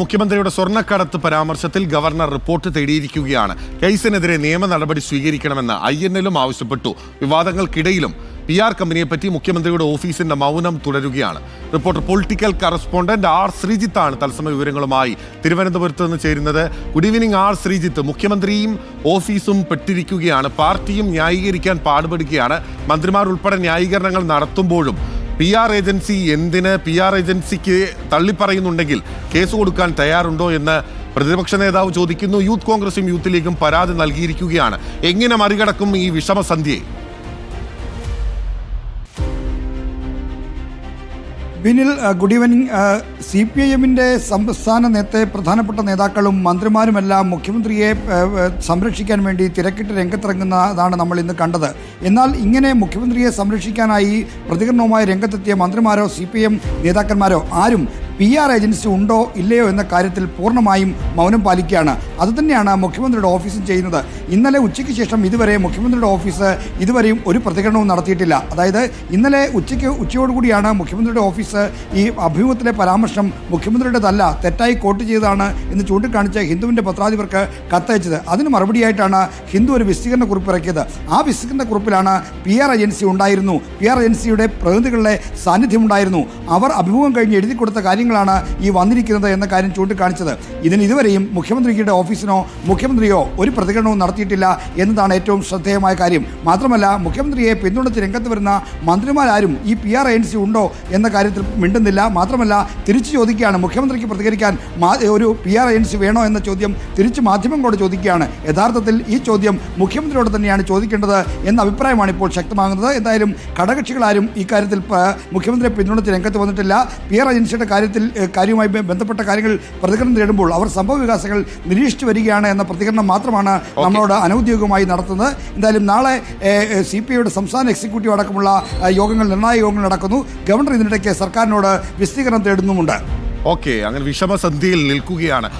മുഖ്യമന്ത്രിയുടെ സ്വർണക്കടത്ത് പരാമർശത്തിൽ ഗവർണർ റിപ്പോർട്ട് തേടിയിരിക്കുകയാണ്. കേസിനെതിരെ നിയമ നടപടി സ്വീകരിക്കണമെന്ന് ഐ എൻ എല്ലും ആവശ്യപ്പെട്ടു. വിവാദങ്ങൾക്കിടയിലും പി ആർ കമ്പനിയെപ്പറ്റി മുഖ്യമന്ത്രിയുടെ ഓഫീസിന്റെ മൗനം തുടരുകയാണ്. റിപ്പോർട്ടർ പൊളിറ്റിക്കൽ കറസ്പോണ്ടന്റ് ആർ ശ്രീജിത്താണ്. തത്സമയ വിവരങ്ങളുമായി തിരുവനന്തപുരത്ത് നിന്ന് ചേരുന്നത് ഗുഡ് ഈവനിങ് ആർ ശ്രീജിത്ത്. മുഖ്യമന്ത്രിയും ഓഫീസും പെട്ടിരിക്കുകയാണ്. പാർട്ടിയും ന്യായീകരിക്കാൻ പാടുപെടുകയാണ്. മന്ത്രിമാർ ഉൾപ്പെടെ ന്യായീകരണങ്ങൾ നടത്തുമ്പോഴും പി ആർ ഏജൻസി എന്തിന് പി ആർ ഏജൻസിക്ക് തള്ളിപ്പറയുന്നുണ്ടെങ്കിൽ കേസ് കൊടുക്കാൻ തയ്യാറുണ്ടോ എന്ന് പ്രതിപക്ഷ നേതാവ് ചോദിക്കുന്നു. യൂത്ത് കോൺഗ്രസും യൂത്ത് ലീഗും പരാതി നൽകിയിരിക്കുകയാണ്. എങ്ങനെ മറികടക്കും ഈ വിഷമസന്ധ്യയെ? Binil good evening C P I എമ്മിന്റെ സംസ്ഥാന നേരത്തെ പ്രധാനപ്പെട്ട നേതാക്കളും മന്ത്രിമാരുമെല്ലാം മുഖ്യമന്ത്രിയെ സംരക്ഷിക്കാൻ വേണ്ടി തിരക്കിട്ട് രംഗത്തിറങ്ങുന്നതാണ് നമ്മൾ ഇന്ന് കണ്ടത്. എന്നാൽ ഇങ്ങനെ മുഖ്യമന്ത്രിയെ സംരക്ഷിക്കാനായി പ്രതികരണവുമായി രംഗത്തെത്തിയ മന്ത്രിമാരോ സി പി എം നേതാക്കന്മാരോ ആരും പി ആർ ഏജൻസി ഉണ്ടോ ഇല്ലയോ എന്ന കാര്യത്തിൽ പൂർണമായും മൗനം പാലിക്കുകയാണ്. അതുതന്നെയാണ് മുഖ്യമന്ത്രിയുടെ ഓഫീസും ചെയ്യുന്നത്. ഇന്നലെ ഉച്ചയ്ക്ക് ശേഷം ഇതുവരെ മുഖ്യമന്ത്രിയുടെ ഓഫീസ് ഇതുവരെയും ഒരു പ്രതികരണവും നടത്തിയിട്ടില്ല. അതായത് ഇന്നലെ ഉച്ചയ്ക്ക് ഉച്ചയോടുകൂടിയാണ് മുഖ്യമന്ത്രിയുടെ ഓഫീസ് ഈ അഭിമുഖത്തിലെ പരാമർശം മുഖ്യമന്ത്രിയുടേതല്ല തെറ്റായി കോട്ട് ചെയ്തതാണ് എന്ന് ചൂണ്ടിക്കാണിച്ച് ഹിന്ദുവിന്റെ പത്രാധിപർക്ക് കത്തയച്ചത്. അതിന് മറുപടിയായിട്ടാണ് ഹിന്ദു ഒരു വിശദീകരണ കുറിപ്പ് ഇറക്കിയത്. ആ വിശദീകരണ കുറിപ്പിലാണ് പി ആർ ഏജൻസി ഉണ്ടായിരുന്നു. പി ആർ ഏജൻസിയുടെ പ്രതിനിധികളുടെ സാന്നിധ്യം ഉണ്ടായിരുന്നു. അവർ അഭിമുഖം കഴിഞ്ഞ് എഴുതി കൊടുത്ത കാര്യങ്ങളാണ് ഈ വന്നിരിക്കുന്നത് എന്ന കാര്യം ചൂണ്ടിക്കാണിച്ചത്. ഇതിന് ഇതുവരെയും മുഖ്യമന്ത്രിയുടെ ഓഫീസിനോ മുഖ്യമന്ത്രിയോ ഒരു പ്രതികരണവും നടത്തിയിട്ടില്ല എന്നതാണ് ഏറ്റവും ശ്രദ്ധേയമായ കാര്യം. മാത്രമല്ല മുഖ്യമന്ത്രിയെ പിന്തുണച്ച് രംഗത്ത് വരുന്ന മന്ത്രിമാരാരും ഈ പി ആർ ഏജൻസി ഉണ്ടോ എന്ന കാര്യത്തിൽ മിണ്ടുന്നില്ല. മാത്രമല്ല തിരിച്ചു ചോദിക്കുകയാണ്. മുഖ്യമന്ത്രിക്ക് പ്രതികരിക്കാൻ ഒരു പി ആർ ഏജൻസി വേണോ എന്ന ചോദ്യം തിരിച്ചു മാധ്യമങ്ങളോട് ചോദിക്കുകയാണ്. യഥാർത്ഥത്തിൽ ഈ ചോദ്യം മുഖ്യമന്ത്രിയോട് തന്നെയാണ് ചോദിക്കേണ്ടത് എന്ന അഭിപ്രായമാണ് ഇപ്പോൾ ശക്തമാകുന്നത്. എന്തായാലും ഘടകകക്ഷികളാരും ഇക്കാര്യത്തിൽ കാര്യത്തിൽ മുഖ്യമന്ത്രിയെ പിന്തുണച്ച് രംഗത്ത് വന്നിട്ടില്ല. പി ആർ ഏജൻസിയുടെ കാര്യത്തിൽ കാര്യവുമായി ബന്ധപ്പെട്ട കാര്യങ്ങൾ പ്രതികരണം തേടുമ്പോൾ അവർ സംഭവ വികാസങ്ങൾ നിരീക്ഷിച്ചു വരികയാണ് എന്ന പ്രതികരണം മാത്രമാണ് നമ്മളോട് അനൗദ്യോഗികമായി നടത്തുന്നത്. എന്തായാലും നാളെ സി പി ഐയുടെ സംസ്ഥാന എക്സിക്യൂട്ടീവ് അടക്കമുള്ള യോഗങ്ങൾ നിർണായക യോഗങ്ങൾ നടക്കുന്നു. ഗവർണർ ഇതിനിടയ്ക്ക് സർക്കാരിനോട് വിശദീകരണം തേടുന്നുമുണ്ട്. ഓക്കെ അങ്ങനെ വിഷമസന്ധിയിൽ നിൽക്കുകയാണ്.